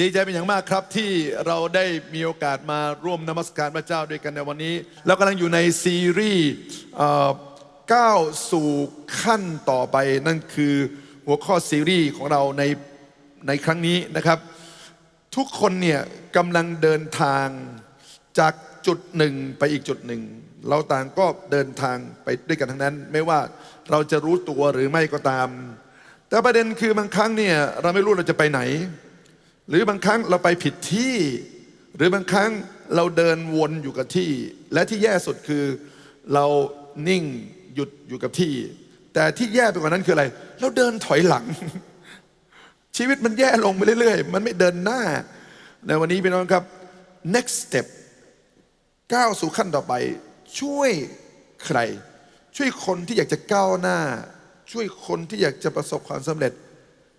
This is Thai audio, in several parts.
ดีใจเป็นอย่างมากครับที่เราได้มีโอกาสมาร่วมนมัสการพระเจ้าด้วยกันในวันนี้เรากำลังอยู่ในซีรีส์ก้าวสู่ขั้นต่อไป นั่นคือหัวข้อซีรีส์ของเราในในครั้งนี้นะครับ ทุกคนเนี่ยกำลังเดินทางจากจุดหนึ่งไปอีกจุดหนึ่ง เราต่างก็เดินทางไปด้วยกันทั้งนั้น ไม่ว่าเราจะรู้ตัวหรือไม่ก็ตาม แต่ประเด็นคือบางครั้งเนี่ยเราไม่รู้เราจะไปไหน หรือบางครั้งเราไปผิดที่ หรือบางครั้งเราเดินวนอยู่กับที่ และที่แย่สุดคือเรานิ่งหยุดอยู่กับที่ แต่ที่แย่ไปกว่านั้นคืออะไร เราเดินถอยหลัง ชีวิตมันแย่ลงไปเรื่อยๆ มันไม่เดินหน้า ในวันนี้พี่น้องครับ next step ก้าวสู่ขั้นต่อไป ช่วยใคร ช่วยคนที่อยากจะก้าวหน้า ช่วยคนที่อยากจะประสบความสำเร็จ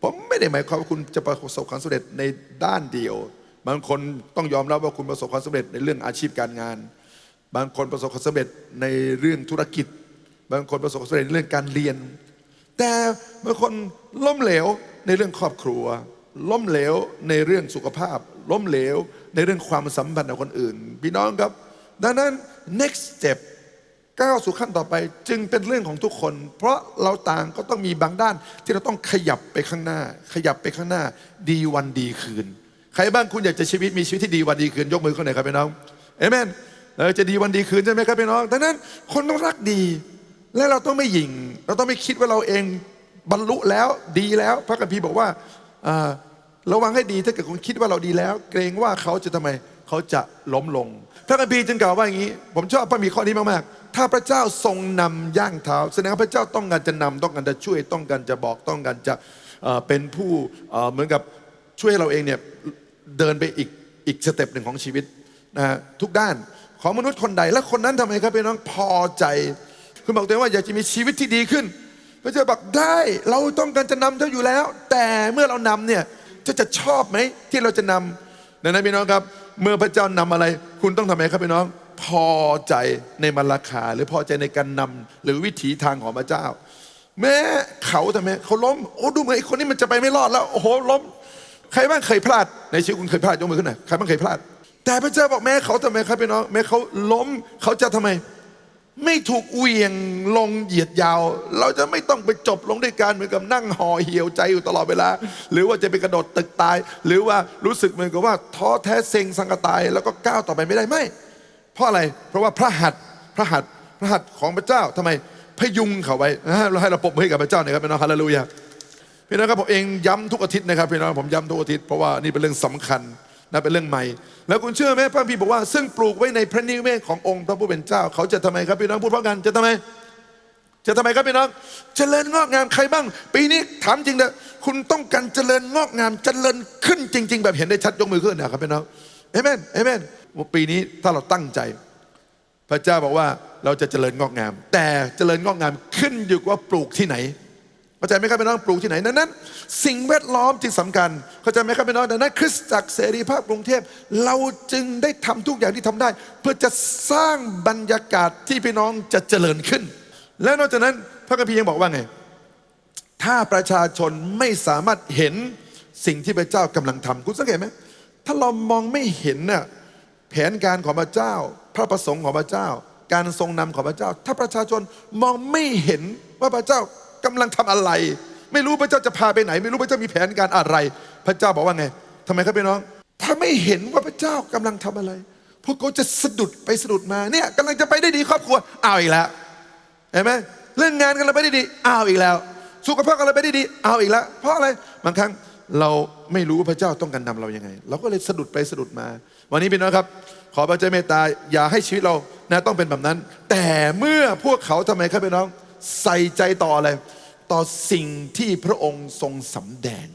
ผมไม่ได้หมายความว่าคุณจะประสบความสำเร็จในด้านเดียว บางคนต้องยอมรับว่าคุณประสบความสำเร็จในเรื่องอาชีพการงาน บางคนประสบความสำเร็จในเรื่องธุรกิจ บางคนประสบความสำเร็จในเรื่องการเรียน แต่บางคนล้มเหลวในเรื่องครอบครัว ล้มเหลวในเรื่องสุขภาพ ล้มเหลวในเรื่องความสัมพันธ์กับคนอื่น พี่น้องครับ ดังนั้น next step ก้าวสู่ขั้นต่อไปจึงเป็นเรื่องของทุกคน เพราะเราต่างก็ต้องมีบางด้านที่เราต้องขยับไปข้างหน้า ขยับไปข้างหน้า ดีวันดีคืน ใครบ้างคุณอยากจะชีวิตมีชีวิตที่ดีวันดีคืน ยกมือขึ้นหน่อยครับพี่น้องเอเมนเออจะดีวันดีคืนใช่ไหมครับพี่น้องดังนั้นคนต้องรักดี และเราต้องไม่หยิ่ง เราต้องไม่คิดว่าเราเองบรรลุแล้วดีแล้ว พระคัมภีร์บอกว่าระวังให้ดีถ้าเกิดคุณคิดว่าเราดีแล้ว เกรงว่าเขาจะทำไมเขาจะล้มลงพระคัมภีร์จึงกล่าวว่าอย่างนี้ ผมชอบพระมีข้อนี้มากๆ ถ้าพระเจ้าทรงนำย่างเท้าแสดงว่าพระเจ้าต้องการจะนำต้องการจะช่วยต้องการจะบอกต้องการจะเป็นผู้เหมือนกับช่วยเราเองเนี่ยเดินไปอีกอีกสเต็ปหนึ่งของชีวิตนะฮะทุกด้านของมนุษย์คนใด และคนนั้นทำไมครับพี่น้องพอใจคุณบอกตัวเองว่าอยากจะมีชีวิตที่ดีขึ้นพระเจ้าบอกได้เราต้องการจะนำเจ้าอยู่แล้ว แต่เมื่อเรานำเนี่ยจ้าจะชอบไหมที่เราจะนำดังนั้นพี่น้องครับ เมื่อพระเจ้านำอะไร คุณต้องทำไงครับพี่น้อง พอใจในมันราคา หรือพอใจในการนำหรือวิถีทางของพระเจ้า แม้เขาทำไมเขาล้มโอ้ดูเหมือนไอ้คนนี้มันจะไปไม่รอดแล้วโอ้โหล้ม ใครบ้างเคยพลาดในชีวิตคุณเคยพลาดยกมือขึ้นหน่อยใครบ้างเคยพลาด แต่พระเจ้าบอกแม้เขาทำไมครับพี่น้องแม้เขาล้มเขาจะทำไม ไม่ถูกเวียงลงเหยียดยาว เราจะไม่ต้องไปจบลงด้วยการเหมือนกับนั่งห่อเหี่ยวใจอยู่ตลอดเวลา หรือว่าจะไปกระโดดตึกตาย หรือว่ารู้สึกเหมือนกับว่าท้อแท้เซ็งสังกตาย แล้วก็ก้าวต่อไปไม่ได้ไม่ เพราะอะไร เพราะว่าพระหัตถ์พระหัตถ์พระหัตถ์ของพระเจ้าทำไมพยุงเขาไว้นะฮะเราให้เราปรบมือให้กับพระเจ้าหน่อยครับพี่น้องฮาเลลูยาพี่น้องครับผมเองย้ำทุกอาทิตย์นะครับพี่น้องผมย้ำทุกอาทิตย์เพราะว่านี่เป็นเรื่องสำคัญนะเป็นเรื่องใหม่ แล้วคุณเชื่อไหมพระคัมภีร์บอกว่า ซึ่งปลูกไว้ในพระนิเวศขององค์พระผู้เป็นเจ้า เขาจะทำไมครับพี่น้องพูดพร้อมกันจะทำไม จะทำไมครับพี่น้องเจริญงอกงามใครบ้าง ปีนี้ถามจริงนะคุณต้องการเจริญงอกงามเจริญขึ้นจริง ๆ แบบเห็นได้ชัดยกมือขึ้นนะครับพี่น้องเอเมนเอเมน ปีนี้ถ้าเราตั้งใจ พระเจ้าบอกว่าเราจะเจริญงอกงาม แต่เจริญงอกงามขึ้นอยู่กับว่าปลูกที่ไหนเข้าใจไหมครับพี่น้องปลูกที่ไหนดังนั้น สิ่งแวดล้อมที่สำคัญ เข้าใจไหมครับพี่น้องดังนั้น คริสตจักรเสรีภาพกรุงเทพเราจึงได้ทำทุกอย่างที่ทำได้ เพื่อจะสร้างบรรยากาศที่พี่น้องจะเจริญขึ้น และนอกจากนั้นพระคัมภีร์ยังบอกว่าไง ถ้าประชาชนไม่สามารถเห็นสิ่งที่พระเจ้ากำลังทำคุณสังเกตไหมถ้าเรามองไม่เห็นน่ะ แผนการของพระเจ้า พระประสงค์ของพระเจ้า การทรงนำของพระเจ้า ถ้าประชาชนมองไม่เห็นว่าพระเจ้ากำลังทำอะไร ไม่รู้พระเจ้าจะพาไปไหน ไม่รู้พระเจ้ามีแผนการอะไร พระเจ้าบอกว่าไงทำไมครับพี่น้อง ถ้าไม่เห็นว่าพระเจ้ากำลังทำอะไร พวกเขาจะสะดุดไปสะดุดมาเนี่ยกำลังจะไปได้ดีครอบครัวอ้าวอีกแล้วเห็นไหมเรื่องงานกันเราไปได้ดีอ้าวอีกแล้ว สุขภาพกันเรไปได้ดีอ้าวอีกแล้ว เพราะอะไรบางครั้งเราไม่รู้ว่าพระเจ้าต้องการนำเรายังไง เราก็เลยสะดุดไปสะดุดมา วันนี้พี่น้องครับ ขอพระเจ้าเมตตาอย่าให้ชีวิตเรานะต้องเป็นแบบนั้น แต่เมื่อพวกเขาทำไมครับพี่น้องใส่ใจต่ออะไร ต่อสิ่งที่พระองค์ทรงสำแดง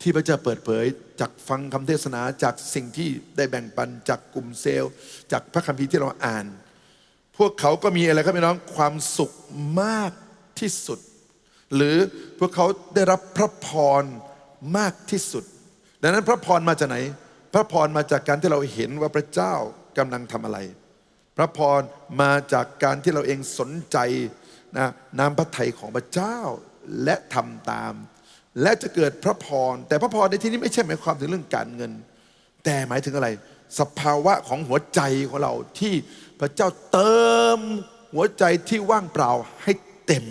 ที่พระเจ้าเปิดเผยจากฟังคำเทศนาจากสิ่งที่ได้แบ่งปันจากกลุ่มเซลล์ จากพระคัมภีร์ที่เราอ่าน พวกเขาก็มีอะไรครับพี่น้องความสุขมากที่สุด หรือพวกเขาได้รับพระพรมากที่สุด ดังนั้นพระพรมาจากไหน พระพรมาจากการที่เราเห็นว่าพระเจ้ากำลังทำอะไร พระพรมาจากการที่เราเองสนใจนะน้ำพระทัยของพระเจ้าและทำตาม และจะเกิดพระพร แต่พระพรในที่นี้ไม่ใช่หมายความถึงเรื่องการเงิน แต่หมายถึงอะไร สภาวะของหัวใจของเราที่พระเจ้าเติมหัวใจที่ว่างเปล่าให้เต็ม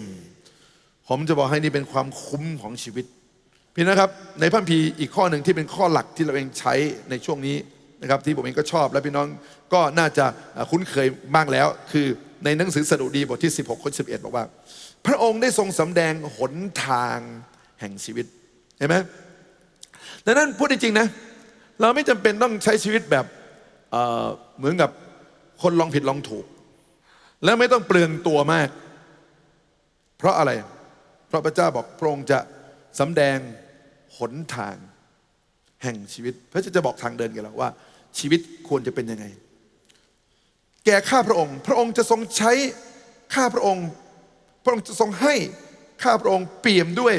ผมจะบอกให้นี่เป็นความคุ้มของชีวิตี่นะครับในพระคัมภีร์อีกข้อหนึ่งที่เป็นข้อหลักที่เราเองใช้ในช่วงนี้นะครับที่ผมเองก็ชอบและพี่น้องก็น่าจะคุ้นเคยบ้างแล้ว คือในหนังสือสดุดีบทที่ 16ข้อ11 บอกว่า พระองค์ได้ทรงสำแดงหนทางแห่งชีวิตเห็นไหมดังนั้นพูดจริงๆนะเราไม่จำเป็นต้องใช้ชีวิตแบบเเหมือนกับคนลองผิดลองถูก และไม่ต้องเปลืองตัวมาก เพราะอะไร เพราะพระเจ้าบอกพระองค์จะสำแดง หนทางแห่งชีวิต พระเจ้าจะบอกทางเดินแกันเราว่า ชีวิตควรจะเป็นยังไง แก่ข้าพระองค์ พระองค์จะทรงใช้ข้าพระองค์ พระองค์จะทรงให้ข้าพระองค์เปี่ยมด้วย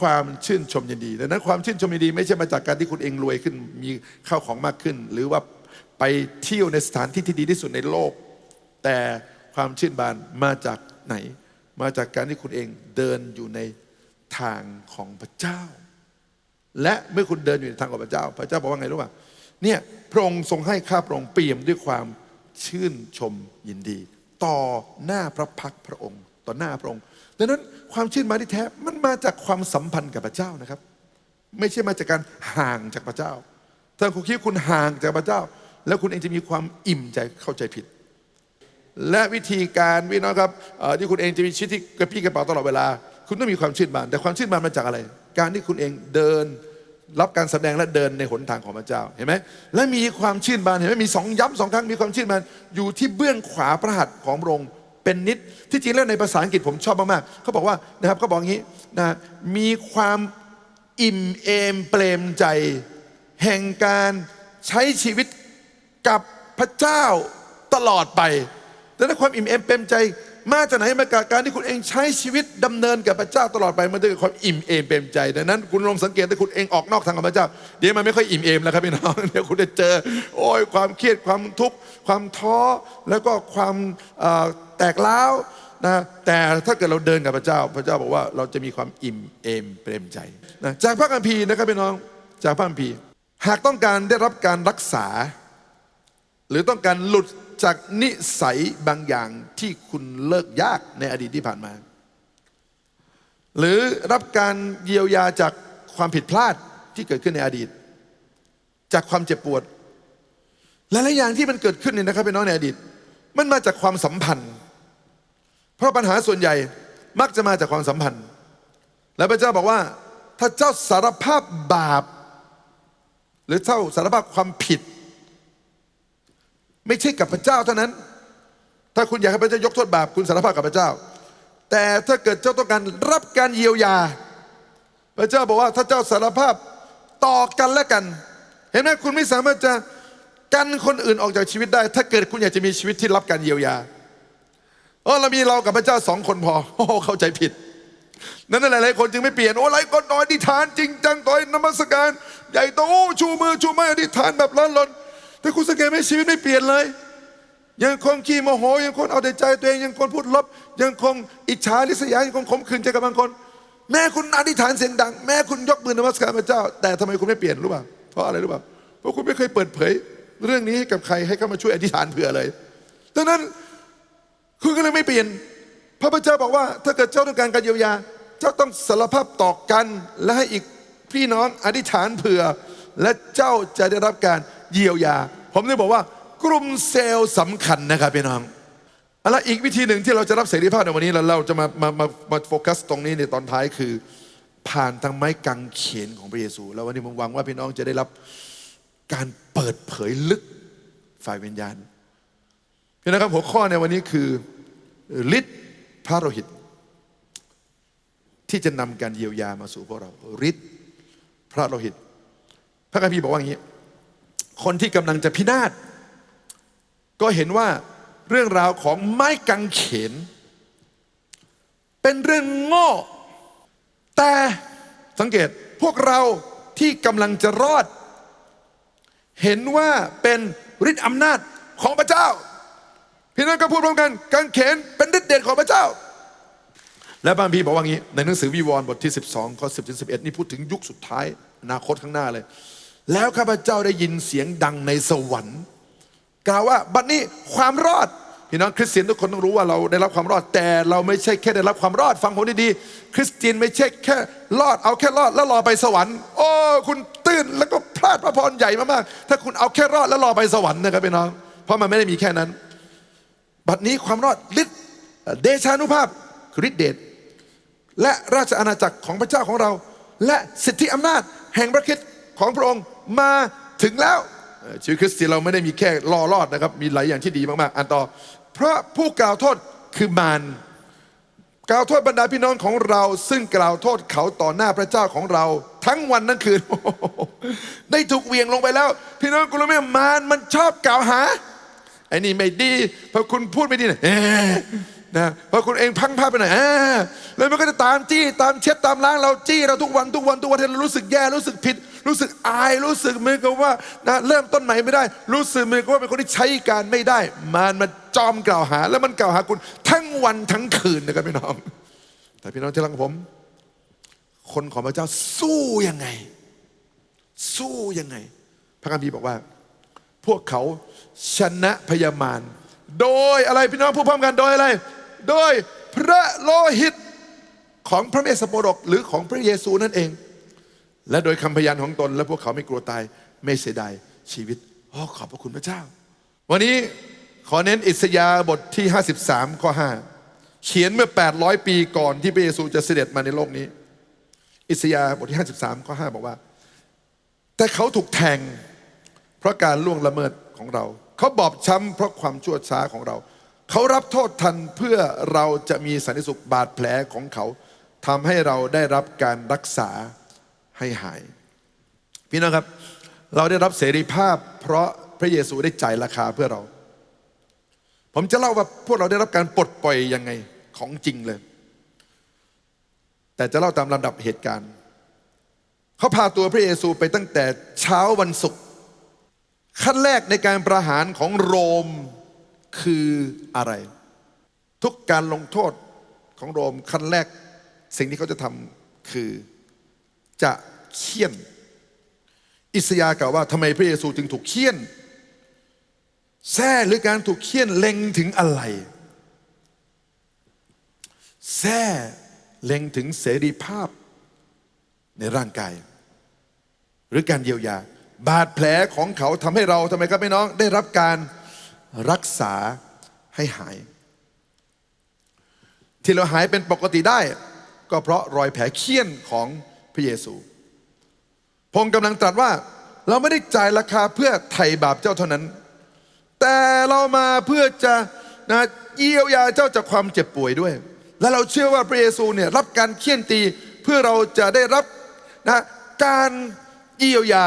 ความชื่นชมยินดีดังนั้นความชื่นชมยินดี ไม่ใช่มาจากการที่คุณเองรวยขึ้น มีข้าวของมากขึ้น หรือว่าไปเที่ยวในสถานที่ที่ดีที่สุดในโลก แต่ความชื่นบานมาจากไหน มาจากการที่คุณเองเดินอยู่ในทางของพระเจ้า และเมื่อคุณเดินอยู่ในทางของพระเจ้า พระเจ้าบอกว่าไงรู้ป่ะเนี่ยพระองค์ทรงให้ข้าพระองค์เปี่ยมด้วยความชื่นชมยินดี ต่อหน้าพระพักพระองค์ ต่อหน้าพระองค์ดังนั้นความชื่นมาที่แท้มันมาจากความสัมพันธ์กับพระเจ้านะครับ ไม่ใช่มาจากการห่างจากพระเจ้าถ้าคุณคิดคุณห่างจากพระเจ้า แล้วคุณเองจะมีความอิ่มใจเข้าใจผิด และวิธีการพี่น้องครับที่คุณเองจะมีชีวิตที่กระพี่กระเป๋าตลอดเวลา คุณต้องมีความชื่นบาน แต่ความชื่นบานมาจากอะไร การที่คุณเองเดิน รับการแสดงและเดินในหนทางของพระเจ้าเห็นไหมและมีความชื่นบานเห็นไหมมีสองย้ำสองครั้งมีความชื่นบานอยู่ที่เบื้องขวาพระหัตถ์ของพระองค์เป็นนิดที่จริงแล้วในภาษาอังกฤษผมชอบมากๆเขาบอกว่านะครับเขาบอกงี้นะมีความอิ่มเอมเปรมใจ แห่งการใช้ชีวิตกับพระเจ้าตลอดไป แต่ถ้าความอิ่มเอมเปรมใจ มาจากไหนมาจากการที่คุณเองใช้ชีวิตดำเนินกับพระเจ้าตลอดไปมันจะเกิดความอิ่มเอมเปรมใจดังนั้น คุณลองสังเกตถ้าคุณเองออกนอกทางของพระเจ้า เดี๋ยวมันไม่ค่อยอิ่มเอมแล้วครับพี่น้องเดี๋ยวคุณจะเจอ โอ้ยความเครียดความทุกข์ความท้อแล้วก็ความแตกเล้านะแต่ถ้าเกิดเราเดินกับพระเจ้า พระเจ้าบอกว่าเราจะมีความอิ่มเอมเปรมใจนะจากพระคัมภีร์นะครับพี่น้องจากพระคัมภีร์หากต้องการได้รับการรักษา หรือต้องการหลุด จากนิสัยบางอย่างที่คุณเลิกยากในอดีตที่ผ่านมา หรือรับการเยียวยาจากความผิดพลาดที่เกิดขึ้นในอดีต จากความเจ็บปวดหลายๆอย่างที่มันเกิดขึ้นเนี่ยนะครับพี่น้องในอดีต มันมาจากความสัมพันธ์ เพราะปัญหาส่วนใหญ่มักจะมาจากความสัมพันธ์ และพระเจ้าบอกว่า ถ้าเจ้าสารภาพบาป หรือเจ้าสารภาพความผิด ไม่ใช่กับพระเจ้าเท่านั้น ถ้าคุณอยากให้พระเจ้ายกโทษบาปคุณสารภาพกับพระเจ้า แต่ถ้าเกิดเจ้าต้องการรับการเยียวยา พระเจ้าบอกว่าถ้าเจ้าสารภาพต่อกันและกัน เห็นไหมคุณไม่สามารถจะกันคนอื่นออกจากชีวิตได้ ถ้าเกิดคุณอยากจะมีชีวิตที่รับการเยียวยาเออเรามีเรากับพระเจ้าสองคนพอโอ้เข้าใจผิด นั้นหลายๆคนจึงไม่เปลี่ยนโอ้หลายคนน้อยอธิษฐานจริงจังต่อยนมัสการ ใหญ่โตชูมือชูไม้อธิษฐานแบบร้นรน แต่คุณสังเกตไหมชีวิตไม่เปลี่ยนเลย ยังคงขี้โมโห ยังคงเอาแต่ใจตัวเอง ยังคงพูดลบ ยังคงอิจฉาริษยา ยังคงขมขื่นใจกับบางคน แม้คุณอธิษฐานเสียงดัง แม้คุณยกมือนมัสการพระเจ้า แต่ทำไมคุณไม่เปลี่ยนรู้ป่ะเพราะอะไรรู้ป่ะเพราะคุณไม่เคยเปิดเผย เรื่องนี้ให้กับใครให้เข้ามาช่วยอธิษฐานเผื่อเลยดังนั้นคุณก็เลยไม่เปลี่ยน พระพระเจ้าบอกว่า ถ้าเกิดเจ้าต้องการการเยียวยา เจ้าต้องสารภาพต่อกันและให้อีกพี่น้องอธิษฐานเผื่อ และเจ้าจะได้รับการ เยียวยา ผมเลยบอกว่ากลุ่มเซลล์สำคัญนะครับพี่น้องเอาละอีกวิธีหนึ่งที่เราจะรับเสรีภาพในวันนี้เราจะมามามามาโฟกัสตรงนี้ในตอนท้ายคือ ผ่านทางไม้กางเขนของพระเยซู แล้ววันนี้ผมหวังว่าพี่น้องจะได้รับการเปิดเผยลึกฝ่ายวิญญาณพี่นะครับหัวข้อในวันนี้คือฤทธิ์พระโลหิต ที่จะนำการเยียวยามาสู่พวกเราฤทธิ์พระโลหิต พระคัมภีร์บอกว่าอย่างนี้ คนที่กำลังจะพินาศก็เห็นว่าเรื่องราวของไม้กางเขน เป็นเรื่องโง่ แต่สังเกตพวกเราที่กำลังจะรอด เห็นว่าเป็นฤทธิอำนาจของพระเจ้า พี่น้องก็พูดพร้อมกันกางเขนเป็นฤทธิเดชของพระเจ้า และบางพีบอกว่างี้ ในหนังสือวิวรณ์บทที่ 12ข้อ10ถึง11 นี่พูดถึงยุคสุดท้ายอนาคตข้างหน้าเลย แล้วข้าพเจ้าได้ยินเสียงดังในสวรรค์ กล่าวว่าบัดนี้ความรอดพี่น้องคริสเตียนทุกคนต้องรู้ว่าเราได้รับความรอดแต่เราไม่ใช่แค่ได้รับความรอดฟังผมดีๆคริสเตียนไม่ใช่แค่รอดเอาแค่รอดแล้วรอไปสวรรค์ โอ้คุณตื่นแล้วก็พลาดพระพรใหญ่มากๆถ้าคุณเอาแค่รอดแล้วรอไปสวรรค์นะครับพี่น้อง เพราะมันไม่ได้มีแค่นั้น บัดนี้ความรอดฤทธิ์เดชานุภาพคือฤทธิเดชและราชอาณาจักรของพระเจ้าของเรา และสิทธิอำนาจแห่งพระคริสต์ของพระองค์ มาถึงแล้วชีวิตคริสเตียนเราไม่ได้มีแค่รอรอดนะครับ มีหลายอย่างที่ดีมากๆ อันต่อ เพราะผู้กล่าวโทษคือมารกล่าวโทษบรรดาพี่น้องของเรา ซึ่งกล่าวโทษเขาต่อหน้าพระเจ้าของเรา ทั้งวันทั้งคืน ได้ถูกเวียงลงไปแล้ว พี่น้องคุณรู้ไหมมารมันชอบกล่าวหาไอ้นี่ไม่ดีพอคุณพูดไม่ดีนะเอ๊ะ นะพอคุณเองพังพลาไปหน่อยอ๊ะแล้วมันก็จะตามจี้ตามเช็ดตามล้างเราจี้เราทุกวันทุกวันทุกวันที่เรารู้สึกแย่รู้สึกผิด รู้สึกอายรู้สึกเหมือนกับว่านะเริ่มต้นใหม่ไม่ได้ รู้สึกเหมือนกับว่าเป็นคนที่ใช้การไม่ได้ มันมาจอมกล่าวหา แล้วมันกล่าวหาคุณทั้งวันทั้งคืนนะครับพี่น้อง แต่พี่น้องที่รักของผม คนของพระเจ้าสู้ยังไง สู้ยังไง พระคัมภีร์บอกว่า พวกเขาชนะพยามารโดยอะไรพี่น้องพูดพร้อมกันโดยอะไร โดยพระโลหิตของพระเมสสโปรดกหรือของพระเยซูนั่นเอง และโดยคำพยานของตน และพวกเขาไม่กลัวตายไม่เสียดายชีวิตอ๋อขอบพระคุณพระเจ้า วันนี้ขอเน้นอิสยาบทที่ 53 ข้อ 5 เขียนเมื่อ 800 ปีก่อนที่พระเยซูจะเสด็จมาในโลกนี้ อิสยาบทที่ 53 ข้อ 5 บอกว่า แต่เขาถูกแทงเพราะการล่วงละเมิดของเรา เขาบอบช้ำเพราะความชั่วช้าของเรา เขารับโทษทันเพื่อเราจะมีสันติสุขบาดแผลของเขาทำให้เราได้รับการรักษาให้หาย พี่น้องครับ เราได้รับเสรีภาพ เพราะพระเยซูได้จ่ายราคาเพื่อเรา ผมจะเล่าว่าพวกเราได้รับการปลดปล่อยยังไงของจริงเลย แต่จะเล่าตามลำดับเหตุการณ์ เขาพาตัวพระเยซูไปตั้งแต่เช้าวันศุกร์ขั้นแรกในการประหารของโรม คืออะไร ทุกการลงโทษของโรมขั้นแรก สิ่งที่เขาจะทำคือจะเคี่ยน อิสยาห์กล่าวว่าทำไมพระเยซูจึงถูกเคี่ยนแท้หรือการถูกเคี่ยนเล็งถึงอะไรแท้เล็งถึงเสรีภาพในร่างกาย หรือการเยียวยา บาดแผลของเขาทำให้เราทำไมครับพี่น้อง ได้รับการ รักษาให้หาย ที่เราหายเป็นปกติได้ ก็เพราะรอยแผลเคี้ยนของพระเยซูพระองค์กำลังตรัสว่า เราไม่ได้จ่ายราคาเพื่อไถ่บาปเจ้าเท่านั้น แต่เรามาเพื่อจะนะเยียวยาเจ้าจากความเจ็บป่วยด้วย และเราเชื่อว่าพระเยซูเนี่ยรับการเคี่ยนตีเพื่อเราจะได้รับนะการเยียวยา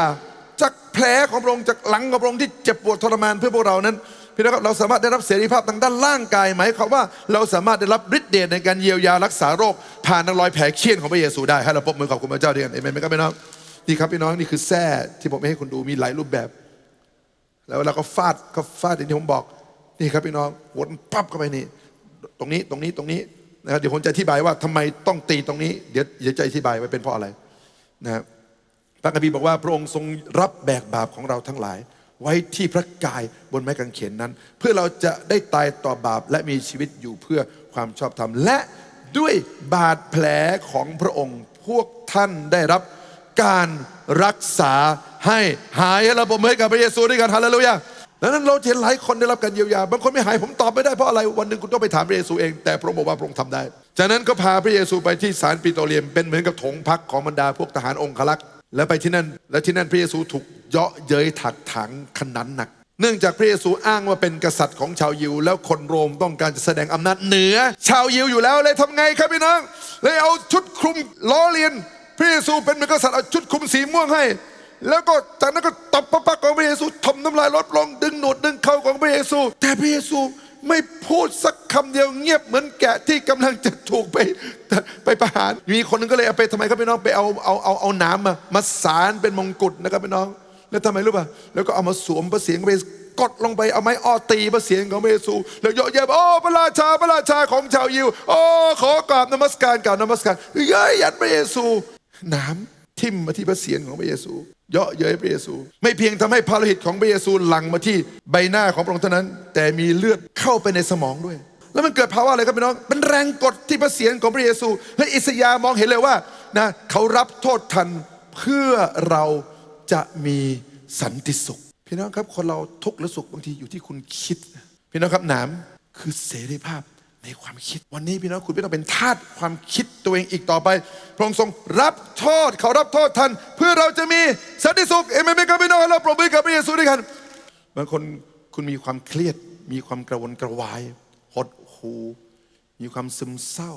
จากแผลของพระองค์จากหลังของพระองค์ที่เจ็บปวดทรมานเพื่อพวกเรานั้น พี่น้องครับเราสามารถได้รับเสรีภาพทางด้านร่างกายไหมความว่าเราสามารถได้รับฤทธิ์เดชในการเยียวยารักษาโรค ผ่านทางรอยแผลเคี่ยนของพระเยซูได้ให้เราปรบมือขอบคุณพระเจ้าด้วยกันเอเมนไหมครับพี่น้องนี่ครับพี่น้องนี่คือแส้ที่ผมไม่ให้คุณดูมีหลายรูปแบบ แล้วเราก็ฟาดก็ฟาดอย่างที่ผมบอกนี่ครับพี่น้องวนปั๊บเข้าไปนี่ตรงนี้ตรงนี้ตรงนี้นะครับเดี๋ยวผมจะอธิบายว่าทำไมต้องตีตรงนี้เดี๋ยวเดี๋ยวจะอธิบายว่าเป็นเพราะอะไรนะครับพระคัมภีร์บอกว่าพระองค์ทรงรับแบกบาปของเราทั้งหลาย ไว้ที่พระกายบนไม้กางเขนนั้น เพื่อเราจะได้ตายต่อบาปและมีชีวิตอยู่เพื่อความชอบธรรม และด้วยบาดแผลของพระองค์พวกท่านได้รับการรักษาให้หายให้เราปรบมือให้กับพระเยซูด้วยกันฮาเลลูยาดังนั้นเราเห็นหลายคนได้รับการเยียวยาบางคนไม่หายผมตอบไม่ได้เพราะอะไรวันหนึ่งคุณต้องไปถามพระเยซูเองแต่พระองค์บอกว่าพระองค์ทำได้ จากนั้นก็พาพระเยซูไปที่ศาลปิโตรเลียมเป็นเหมือนกับถงพักของบรรดาพวกทหารองครักษ์ แล้วไปที่นั่นและที่นั่นพระเยซูถูกเยาะเย้ยถักถังขนันหนัก เนื่องจากพระเยซูอ้างว่าเป็นกษัตริย์ของชาวยิว แล้วคนโรมต้องการจะแสดงอำนาจเหนือ ชาวยิวอยู่แล้วเลยทำไงครับพี่น้องเลยเอาชุดคลุมล้อเลียน พระเยซูเป็นเหมือนกษัตริย์เอาชุดคลุมสีม่วงให้ แล้วก็จากนั้นก็ตบพระพักของพระเยซูทำน้ำลายลดลงดึงหนวดดึงเข่าของพระเยซู แต่พระเยซู ไม่พูดสักคำเดียวเงียบเหมือนแกะที่กำลังจะถูกไปไปประหาร มีคนหนึงก็เลยเอาไปทำไมครับพี่น้องไปเอาเอาเอาเอาน้ำมามาสารเป็นมงกุฎนะครับพี่น้อง แล้วทำไมรู้ป่ะแล้วก็เอามาสวมพระเสียงไปกดลงไปเอาไม้อ้อตีพระเสียงของเยซู แล้วเยอะแยะโอ้พระราชาพระราชาของชาวยิว โอ้ขอกราบนมัสการกราบนมัสการเย้ยยัดพระเยซูน้ำ ทิ่มมาที่พระเสียงของพระเยซู เยาะเย้ยพระเยซู ไม่เพียงทำให้พระโลหิตของพระเยซูหลั่งมาที่ใบหน้าของพระองค์เท่านั้น แต่มีเลือดเข้าไปในสมองด้วย แล้วมันเกิดภาวะอะไรครับพี่น้องเป็นแรงกดที่พระเสียงของพระเยซูและอิสยามองเห็นเลยว่านะเขารับโทษทันเพื่อเราจะมีสันติสุข พี่น้องครับคนเราทุกข์หรือสุขบางทีอยู่ที่คุณคิด พี่น้องครับหนามคือเสรีภาพ ในความคิด วันนี้พี่น้องคุณไม่ต้องเป็นทาสความคิดตัวเองอีกต่อไป พระองค์ทรงรับโทษเขารับโทษทันเพื่อเราจะมีสันติสุขเอเมนไหมครับพี่น้องเราปรบมือกับพระเยซูด้วยกันบางคนคุณมีความเครียด มีความกระวนกระวายหดหูมีความซึมเศร้า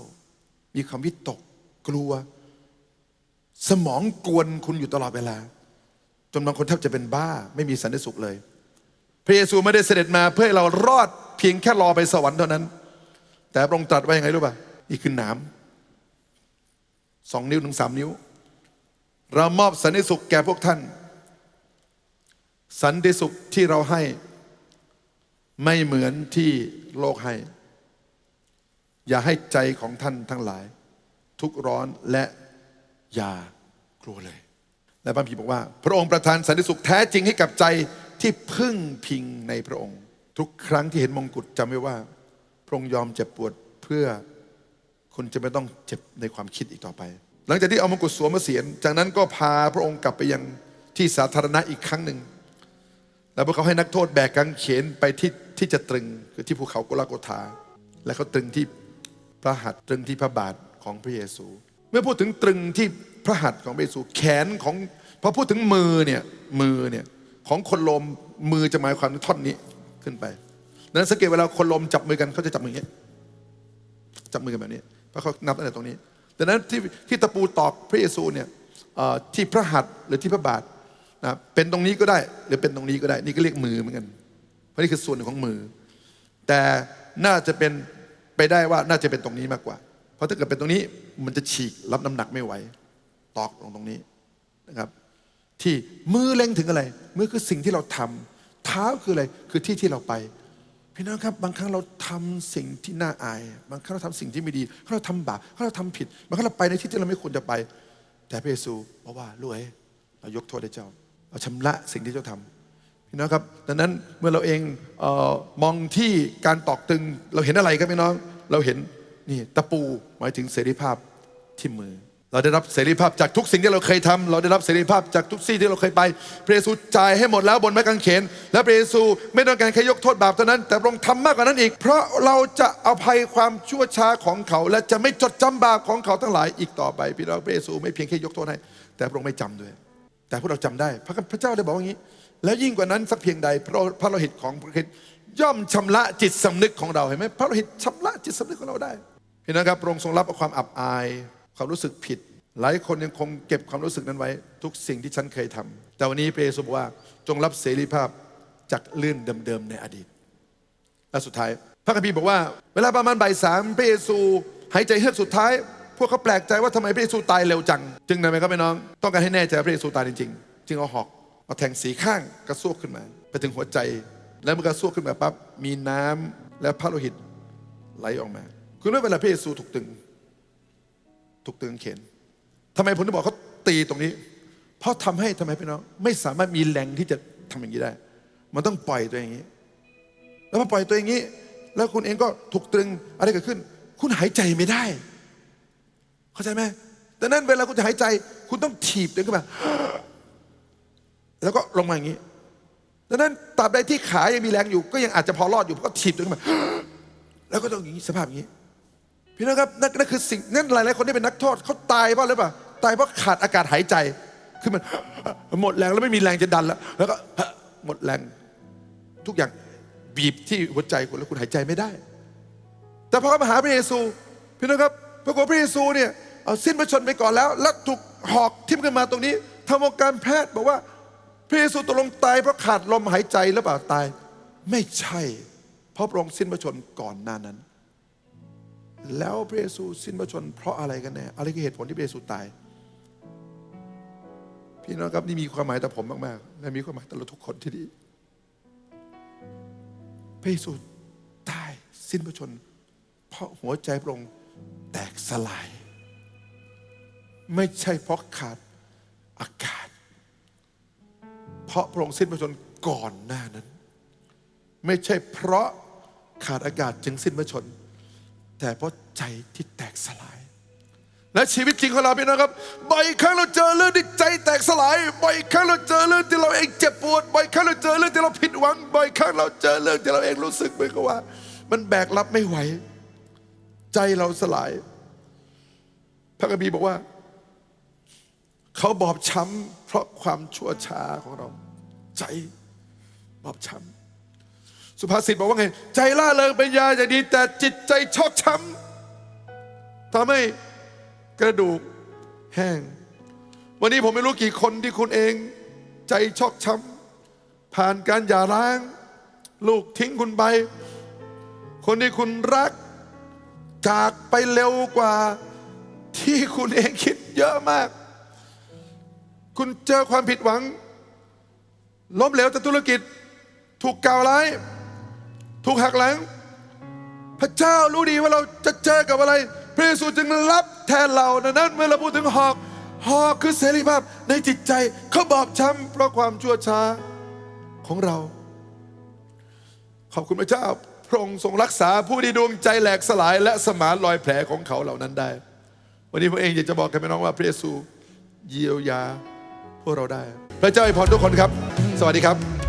มีความวิตกกลัว สมองกวนคุณอยู่ตลอดเวลา จนบางคนแทบจะเป็นบ้า ไม่มีสันติสุขเลย พระเยซูไม่ได้เสด็จมาเพื่อให้เรารอดเพียงแค่รอไปสวรรค์เท่านั้น แต่พระองค์ตรัสว่ายังไงรู้ป่ะนี่คือหนามสองนิ้วถึงสามนิ้ว เรามอบสันติสุขแก่พวกท่าน สันติสุขที่เราให้ ไม่เหมือนที่โลกให้ อย่าให้ใจของท่านทั้งหลาย ทุกข์ร้อนและอย่ากลัวเลย และพระพีบอกว่า พระองค์ประทานสันติสุขแท้จริงให้กับใจที่พึ่งพิงในพระองค์ ทุกครั้งที่เห็นมงกุฎจำไว้ว่า ระองค์ยอมเจ็บปวดเพื่อคุณจะไม่ต้องเจ็บในความคิดอีกต่อไป หลังจากที่เอามงกุฎสวมมาเสียน จากนั้นก็พาพระองค์กลับไปยังที่สาธารณะอีกครั้งหนึ่ง แล้วพวกเขาให้นักโทษแบกกางเขนไปที่ที่จะตรึงคือที่ภูเขาโกลาโกธาและเขาตรึงที่พระหัตถ์ตรึงที่พระบาทของพระเยซู เมื่อพูดถึงตรึงที่พระหัตถ์ของพระเยซู แขนของพอพูดถึงมือเนี่ยมือเนี่ยของคนลมมือจะหมายความถึงท่อนนี้ขึ้นไป นั้นสังเกตเวลาคนลมจับมือกันเขาจะจับมืออย่างนี้ จับมือกันแบบนี้เพราะเขานับตั้งแต่ตรงนี้ดังนั้นที่ที่ตะปูตอกพระเยซูเนี่ยที่พระหัตถ์หรือที่พระบาทนะเป็นตรงนี้ก็ได้ หรือเป็นตรงนี้ก็ได้ นี่ก็เรียกมือเหมือนกัน เพราะนี่คือส่วนหนึ่งของมือ แต่น่าจะเป็นไปได้ว่าน่าจะเป็นตรงนี้มากกว่า เพราะถ้าเกิดเป็นตรงนี้มันจะฉีกรับน้ำหนักไม่ไหวตอกลงตรงนี้นะครับ ที่มือเล็งถึงอะไรมือคือสิ่งที่เราทำเท้าคืออะไรคือที่ที่เราไป พี่น้องครับบางครั้งเราทำสิ่งที่น่าอาย บางครั้งเราทำสิ่งที่ไม่ดีบางครั้งเราทำบาปบางครั้งเราทำผิด บางครั้งเราไปในที่ที่เราไม่ควรจะไป แต่พระเยซูบอกว่าลูกเอ้ยเรายกโทษให้เจ้าเราชำระสิ่งที่เจ้าทำพี่น้องครับดังนั้นเมื่อเราเองเออมองที่การตอกตึงเราเห็นอะไรครับพี่น้อง เราเห็นนี่ตะปูหมายถึงเสรีภาพที่มือ เราได้รับเสรีภาพจากทุกสิ่งที่เราเคยทำเราได้รับเสรีภาพจากทุกที่ที่เราเคยไปพระเยซูจ่ายให้หมดแล้วบนไม้กางเขน และพระเยซูไม่ต้องการแค่ยกโทษบาปเท่านั้น แต่พระองค์ทำมากกว่านั้นอีก เพราะเราจะอภัยความชั่วช้าของเขา และจะไม่จดจำบาปของเขาทั้งหลายอีกต่อไปพี่น้องพระเยซูไม่เพียงแค่ยกโทษให้ แต่พระองค์ไม่จำด้วย แต่พวกเราจำได้ พระเจ้าได้บอกว่าอย่างนี้ แล้วยิ่งกว่านั้นสักเพียงใดพระพระโลหิตของพระคริสต์ย่อมชำระจิตสำนึกของเราเห็นไหมพระโลหิตชำระจิตสำนึกของเราได้พี่น้องครับพระองค์ทรงรับความอับอาย ความรู้สึกผิด หลายคนยังคงเก็บความรู้สึกนั้นไว้ ทุกสิ่งที่ฉันเคยทำแต่วันนี้พระเยซูบอกว่าจงรับเสรีภาพจากเรื่องเดิมๆในอดีต และสุดท้าย พระคัมภีร์บอกว่า เวลาประมาณบ่ายสามพระเยซูหายใจเฮือกสุดท้าย พวกเขาแปลกใจว่าทำไมพระเยซูตายเร็วจัง จึงทำไมครับพี่น้อง ต้องการให้แน่ใจว่าพระเยซูตายจริงๆ จึงเอาหอกเอาแทงสีข้างกระซวกขึ้นมา ไปถึงหัวใจ แล้วเมื่อกระซวกขึ้นมาปั๊บมีน้ำและพระโลหิตไหลออกมาคุณรู้เวลาพระเยซูถูกตึง ถูกตึงเขนทำไมผมถึงบอกเขาตีตรงนี้ เพราะทำให้ทำไมพี่น้องไม่สามารถมีแรงที่จะทำอย่างนี้ได้ มันต้องปล่อยตัวอย่างนี้ แล้วพอปล่อยตัวอย่างนี้ แล้วคุณเองก็ถูกตึงอะไรเกิดขึ้น คุณหายใจไม่ได้ เข้าใจไหมดังนั้นเวลาคุณจะหายใจ คุณต้องถีบตัวเองขึ้นมาแล้วก็ลงมาอย่างนี้ดังนั้นตราบใดที่ขายังมีแรงอยู่ ก็ยังอาจจะพอรอดอยู่เพราะก็ถีบตัวเองขึ้นมาแล้วก็ต้องอย่างนี้สภาพอย่างนี้ พี่น้องครับนั่นนั่นคือสิ่งนั่นหลายๆคนที่เป็นนักโทษเขาตายเพราะอะไรป่ะตายเพราะขาดอากาศหายใจ คือมัน หมดแรงแล้วไม่มีแรงจะดันแล้ว แล้วก็หมดแรงทุกอย่างบีบที่หัวใจคุณแล้วคุณหายใจไม่ได้ แต่พอเขามาหาพระเยซู พี่น้องครับปรากฏพระเยซูเนี่ยเอาสิ้นพระชนม์ไปก่อนแล้ว แล้วถูกหอกทิ่มขึ้นมาตรงนี้ทางวงการแพทย์บอกว่าพระเยซูตกลงตายเพราะขาดลมหายใจหรือเปล่าตาย ไม่ใช่ เพราะพระองค์สิ้นพระชนม์ก่อนหน้านั้น แล้วพระเยซูสิ้นพระชน เพราะอะไรกันแน่อะไรคือเหตุผลที่พระเยซูตาย พี่น้องครับนี่มีความหมายต่อผมมากๆ และมีความหมายต่อเราทุกคนที่ดีพระเยซูตายสิ้นพระชน เพราะหัวใจพระองค์แตกสลาย ไม่ใช่เพราะขาดอากาศ เพราะพระองค์สิ้นพระชนก่อนหน้านั้น ไม่ใช่เพราะขาดอากาศจึงสิ้นพระชน แต่เพราะใจที่แตกสลาย และชีวิตจริงของเราพี่น้องครับบ่อยครั้งเราเจอเรื่องที่ใจแตกสลายบ่อยครั้งเราเจอเรื่องที่เราเองเจ็บปวดบ่อยครั้งเราเจอเรื่องที่เราผิดหวังบ่อยครั้งเราเจอเรื่องที่เราเองรู้สึกเหมือนกับว่า มันแบกรับไม่ไหว ใจเราสลาย พระคัมภีบอกว่า เขาบอบช้ำเพราะความชั่วช้าของเรา ใจบอบช้ำ สุภาษิตบอกว่าไง ใจล่าเริงเป็นยาอย่างดี แต่จิตใจชอกช้ำทำให้กระดูกแห้ง วันนี้ผมไม่รู้กี่คนที่คุณเอง ใจชอกช้ำผ่านการหย่าร้าง ลูกทิ้งคุณไป คนที่คุณรัก จากไปเร็วกว่าที่คุณเองคิดเยอะมาก คุณเจอความผิดหวัง ล้มเหลวแต่ธุรกิจถูกกล่าวร้าย ถูกหักหลัง พระเจ้ารู้ดีว่าเราจะเจอกับอะไร พระเยซูจึงรับแทนเราดังนั้นเมื่อเราพูดถึงหอกหอกคือเสรีภาพในจิตใจเขาบอบช้ำเพราะความชั่วช้าของเรา ขอบคุณพระเจ้าพระองค์ทรงรักษาผู้ที่ดวงใจแหลกสลาย และสมานรอยแผลของเขาเหล่านั้นได้ วันนี้พระเองอยากจะบอกกับพี่น้องว่าพระเยซูเยียวยาพวกเราได้ พระเจ้าอวยพรทุกคนครับ สวัสดีครับ